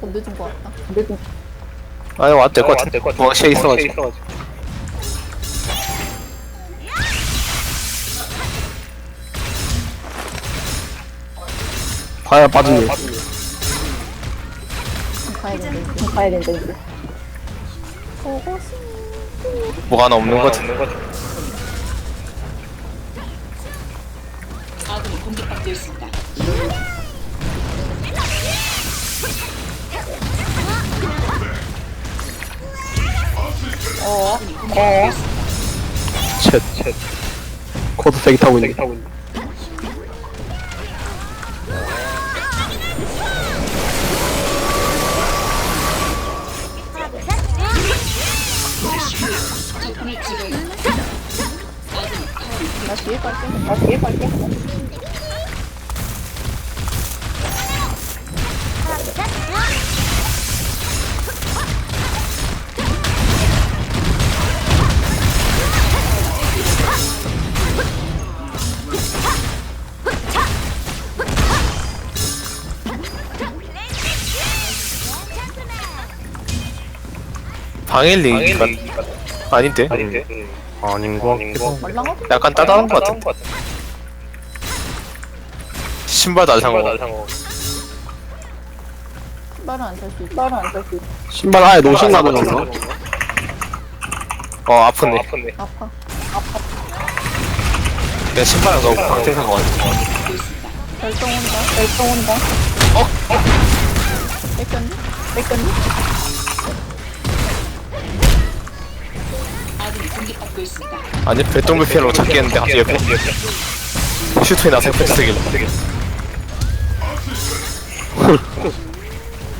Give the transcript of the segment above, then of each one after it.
조금 늦은 것 같다. 아니 와도 될것 같아 도망치에 있어가지고 파야 빠지네. 좀 가야 되는데. 이제. 가야 된다 이제. 보고 싶. 뭐가 하나 없는 것 같은데 아군이 공격받고 있습니다. 어. 있습니다. 챗. 코드 대기 타고 있네. 아군이 타워를 나 뒤에 갈게. 나 뒤에 갈게. 방일링 아닌데 아닌 것 같기도 하고. 말랑하고 약간 따다한 것 같아 신발도 안 상어 신발은 안살수 있어. 나는 안살수 있어. 신발 아예 노식 나는 건가? 어 아프네 아파. 내가 신발 안 가고 방생 산거 같아 공격받고 있습니다. 결정 온다. 결정 온다. 뺏겼니? 뺏겼니? 공격받고 있습니다. 아니 배똥물 피하려고 찾기 했는데 갑자기 옆에 슈트에 나서 펼쳐 쓰길래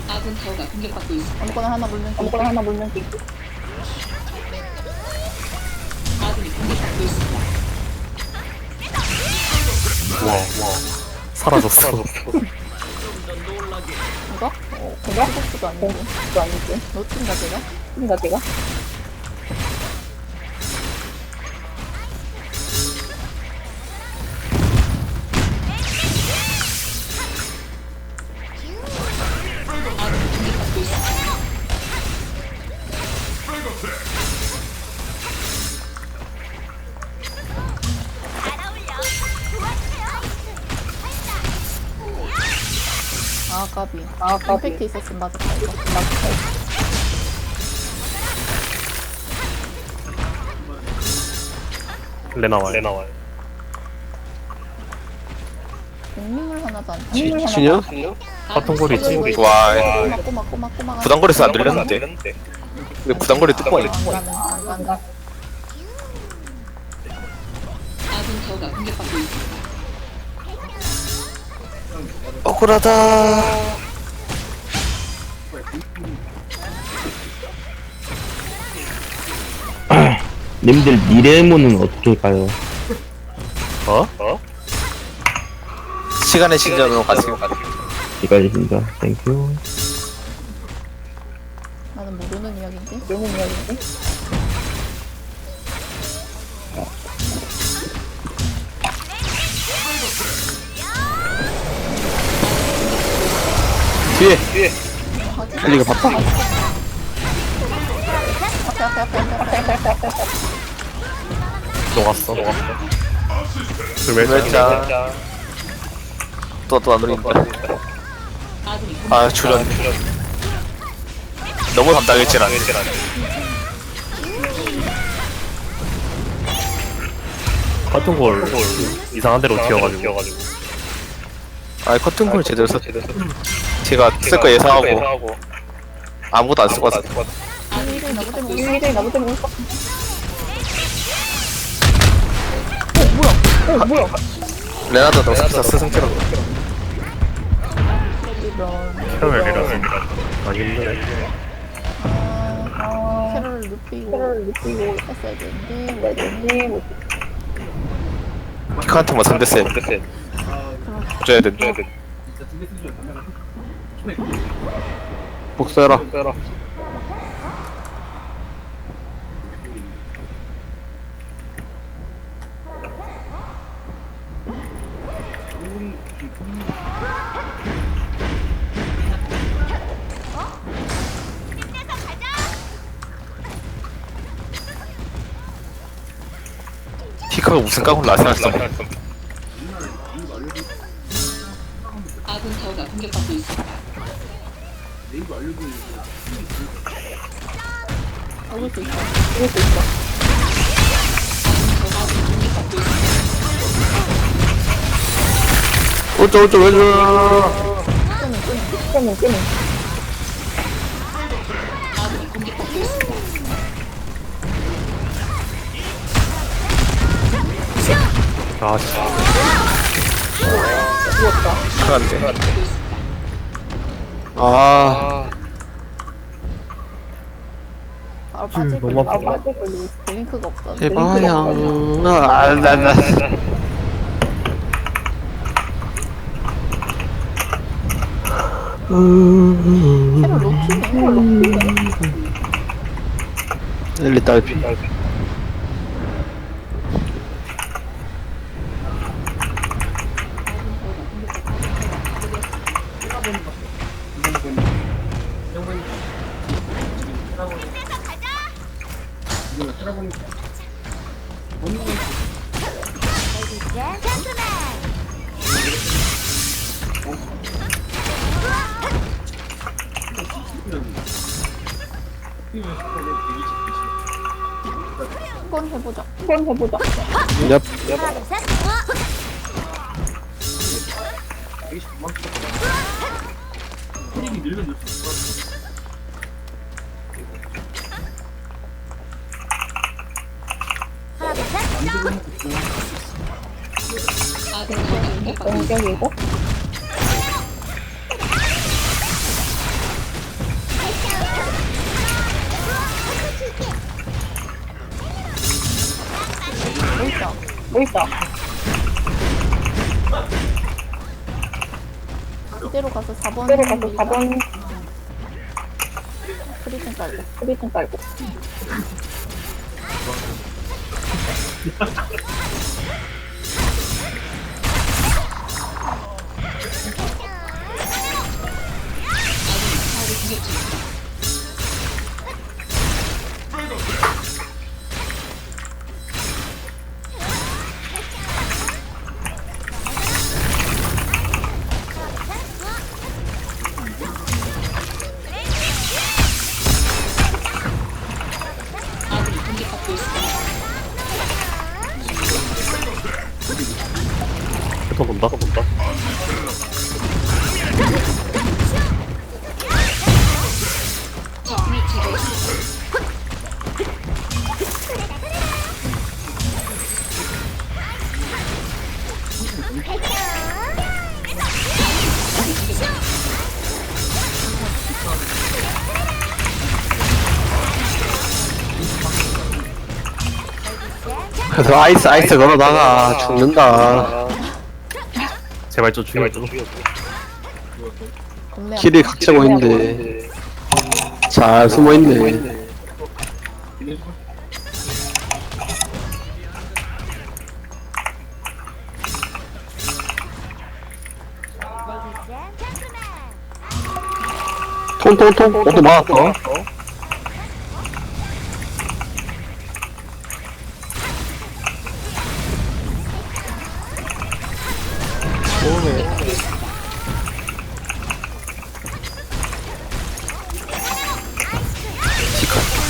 아군 타워가 공격받고 있습니다. 아무거나 하나 물면 돼. 아무거나 하나 물면 돼. 아군이 공격받고 있습니다. 사라졌어. 이거? 어, 아닌데. 그거 아니지. 놓친다 제가? 인가 제가? 아 까비. 아, 까비. 임팩트 있었으면 맞았다 이거. 레나와요. 레나와요. 공민물 하나 도 안. 지, 진영? 같은 거리 있지. 와 꼬막 꼬막. 부담거리에서 안 들렸는데 근데 부담거리 뜯고 와야 안 가는 안 간다. 아군 타워가 공격받고 있습니다. 억울하다 님들 미래문은 어떻게 가요? 어? 시간의 신전으로 가세요 기다리신다. 땡큐. 나는 모르는 이야기인데. 너무 이야기인데? 뒤에. 앞에. 앞에 앞에. 녹았어. 그 멸자 또또안 들린다 아군이 아 주전 너무 담당했진 않네 같은 걸 이상한 데로 튀어가지고. 아 커튼콜 제대로 썼 제가 쓸 거 예상하고 아무것도 안 쓰고 왔어 일일 나무 때문에 이 일이 나무 때문에 울컥. 레나도 너 스피사 스승처럼. 캐럴이라서. 아 힘드네. 아, 캐롤 눕히고 를 느끼고 했어야 되는데. 있어야지. 뭐, 피카한테만 3대 붙여야 된다. 복사해라. 티카가 무슨 까고 라스나 했어. 아군 타워가 공격받고 있습니다. 이길 수 있어. 아군 공격받고 있습니다. 어쩌 어쩌 왜 끄는, 끄는. 아군이 공격받고 있습니다. 아씨 큰일났네 아 너무 거. 아프다. 아, 빠질 걸리 블링크가 없어. 해봐야 아나나 새로 로키네. 엘리 딸피 한 번 해보자. 한 번 해보자. 얍 아군 타워가 공격받고 있습니다. 공격이고. 뭐 있다. 이대로 가서 4번. 때려 가서 4번 프리즌 깔고. 프리즌 깔고. 그래서 아이스 아이스 걸어다가 죽는다. 제발 좀 죽여줘. 겁내. 길이 각지고 있는데. 잘 숨어 있네. 통통통. 옷도 맞았어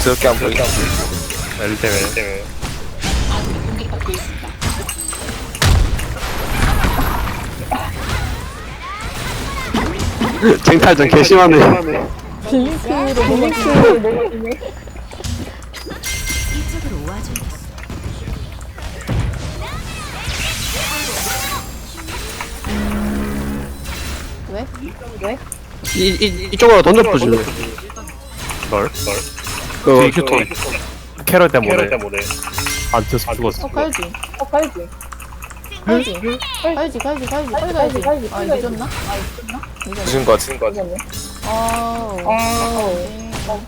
저렇게 안 보이다 엘리 때문에. 아군이 공격받고 있습니다. 쟁탈전 개심하네. 블링크로 블링크 왜? 왜? 이, 이, 이쪽으로 던져보실래 널? 그뒤 휴톤 캐럴 때문에 안 튀어서 죽었어 어, 가야지. 어, 가야지. 가야지. 가야지, 가야지, 가야지. 빨리 가야지. 아. 늦었나? 늦었나? 무슨 거 같은 거 이거네. 아, 아,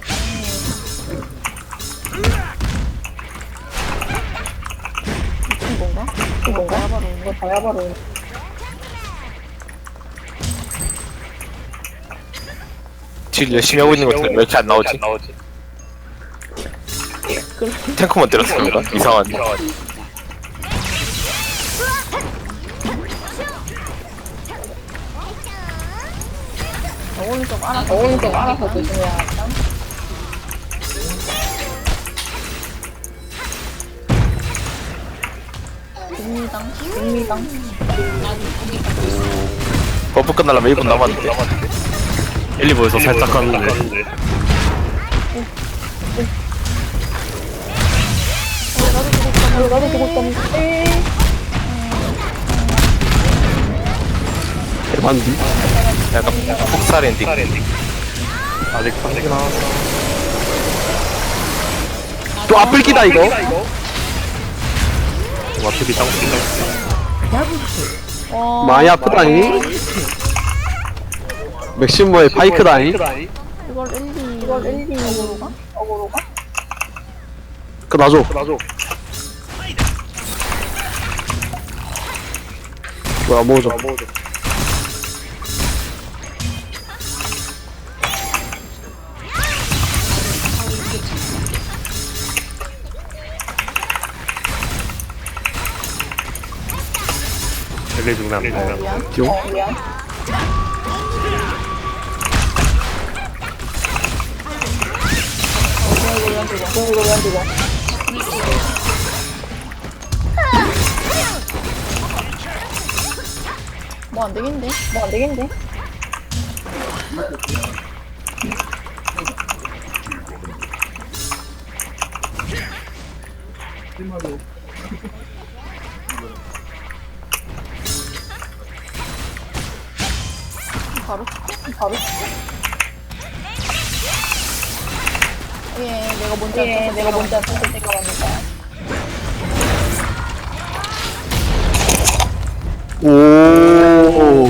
미친 건가? 이건가? 바로 이거 다야바로. 딜 열심히 하고 있는 것 같은데 왜 이렇게 안 나오지? 탱커만 때렸습니다. 이상한. 저거는 알아서 저거는 알아서 조심해야겠다. 금리당 금리당 버프 끝나려면 1분 남았는데. 1, 2부에서 살짝 갔는데. 어, 나도 보고 있었는데. 대반디? 약간 폭살 엔딩 아직 나. 또 앞불기다 이거? 와, TV 짱와 많이 아프다니? 맥시모의 파이크다니? 이걸 엔디 이걸 엔딩 어그로 가? 어그로 가? 그거 놔줘 뭐야 먹어줘 릴리 중남 어 미안 듀 어, 미안. 죽어? 이거 왜 죽어? 뭐 안 되겠는데 뭐 안 되겠는데? 바로 바로 내가 먼저 예, 내가. 먼저 때가 왔니까. 오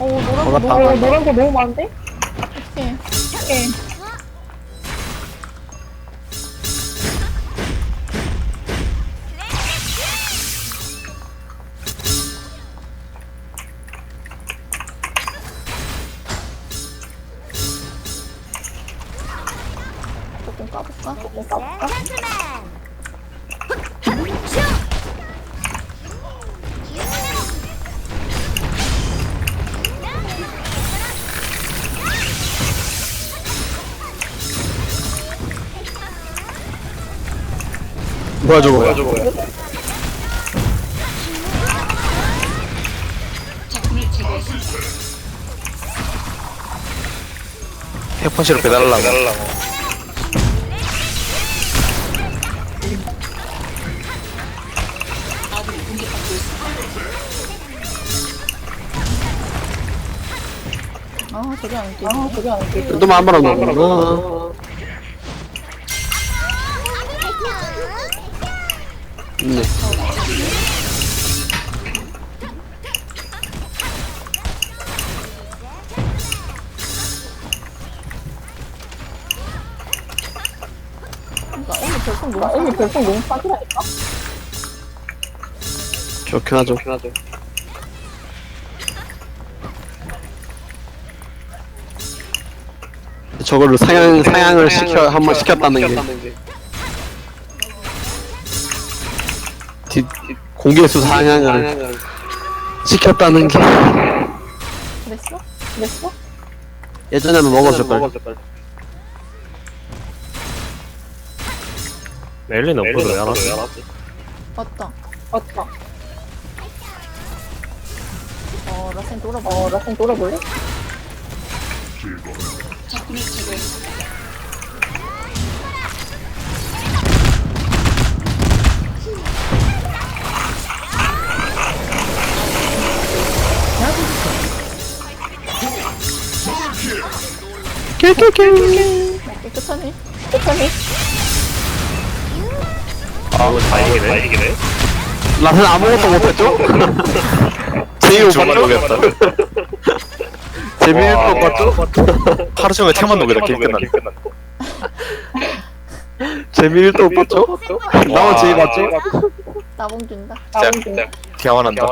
어우 노란 거 막았다. 너무 어, 노란 거 너무 많은데? 어떡해 예. 조금 뭐야 저거 적군을 제거했습니다. 핵펀치로 배달하려고. 아 저게 안 되지 아, 저게 안 돼. 너무 안 말아 너무 그러니까 오늘 별풍 나 너무 오늘 별풍 너무 사기라니까? 좋긴 하죠 저거를 상향, 상향을 시켜, 한 번 시켰다는 게. 뒷, 공개수 상향을 시켰다는 게. 그랬어? 그랬어? 예전에는 먹었을 걸. 릴리는 없거든, 왜 알았어? 맞다 맞다. 어 라센 돌아봐 어, 라센 돌아볼래? 적군을 제거했습니다. 깨끗하네 끝하니? 아, 이거 다행이네. 라센 아무것도 못했죠? 제일 존나 못 녹였다 재미일 것 같죠? 하루 종일 테만 녹이다 게임 끝났네 재미일 것 같죠? 나만 제일 맞죠? 따봉 준다 자, 나온 중. 대화한다